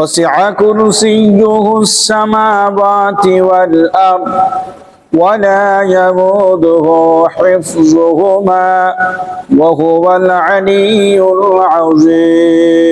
وسع كرسيه السماوات والأرض ولا يموده حفظهما وهو العلي العظيم.